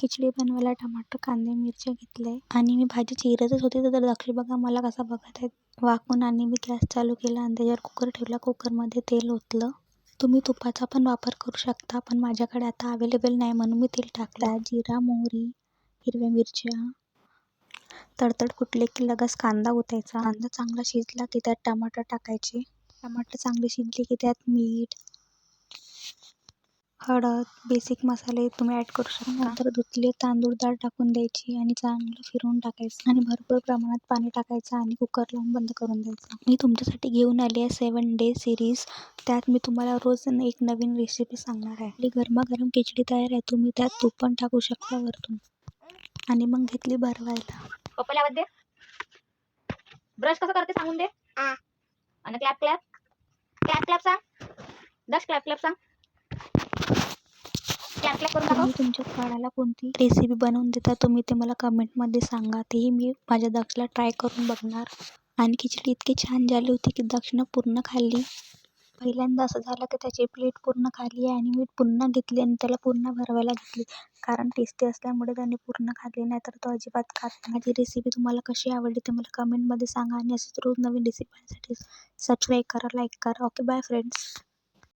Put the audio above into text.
खिचडी बनवायला टमाटर कांदे मिरच्या घेतले. आणि मी भाजी चिरतच होते तर दक्षिण बघा मला कसा बघत आहे. वाकून आणि मी गॅस चालू केला आणि त्याच्यावर कुकर ठेवला. कुकरमध्ये तेल ओतलं. तुम्ही तुपाचा पण वापर करू शकता पण माझ्याकडे आता अवेलेबल नाही म्हणून मी तेल टाकला. जिरा मोहरी हिरव्या मिरच्या. तडतड फुटले की लगेच कांदा ओतायचा. कांदा चांगला शिजला की त्यात टमाटर टाकायचे. टमाटर चांगले शिजले की त्यात मीठ हळद बेसिक मसाले तुम्ही ॲड करू शकता. नंतर धुतले तांदूळ डाळ टाकून द्यायची आणि चांगलं फिरवून टाकायचं. आणि भरपूर प्रमाणात पाणी टाकायचं आणि कुकर लावून बंद करून द्यायचं. मी तुमच्यासाठी घेऊन आली आहे सेवन डे सिरीज त्यात मी तुम्हाला रोज एक नवीन रेसिपी सांगणार आहे. आपली गरमागरम खिचडी तयार आहे तुम्ही त्यात तूप पण टाकू शकता वरतून. आणि मग घेतली भरवायला पप्पाला आवाज दे. ब्रश कसं करते सांगून दे. आ. आणि क्लॅप क्लॅप क्लॅप क्लॅप सांग. दश क्लॅप क्लॅप सांग क्लॅप क्लॅप करून दाखव तुम्ही तुमच्या काळाला कोणती रेसिपी बनवून देता तुम्ही ते मला कमेंटमध्ये सांगा. तेही मी माझ्या दक्षला ट्राय करून बघणार. आणि खिचडी इतकी छान झाली होती की दक्षिणा पूर्ण खाल्ली. पहिल्यांदा असं झालं की त्याची प्लेट पूर्ण खाली आहे आणि मी पुन्हा घेतली आणि त्याला पुन्हा भरवायला घेतली. कारण टेस्टी असल्यामुळे त्याने पूर्ण खाल्ली नाही तर तो अजिबात खात नाही. माझी रेसिपी तुम्हाला कशी आवडली ते मला कमेंटमध्ये सांगा आणि असेच रोज नवीन रेसिपीसाठी सबस्क्राईब करा लाईक करा. Okay bye friends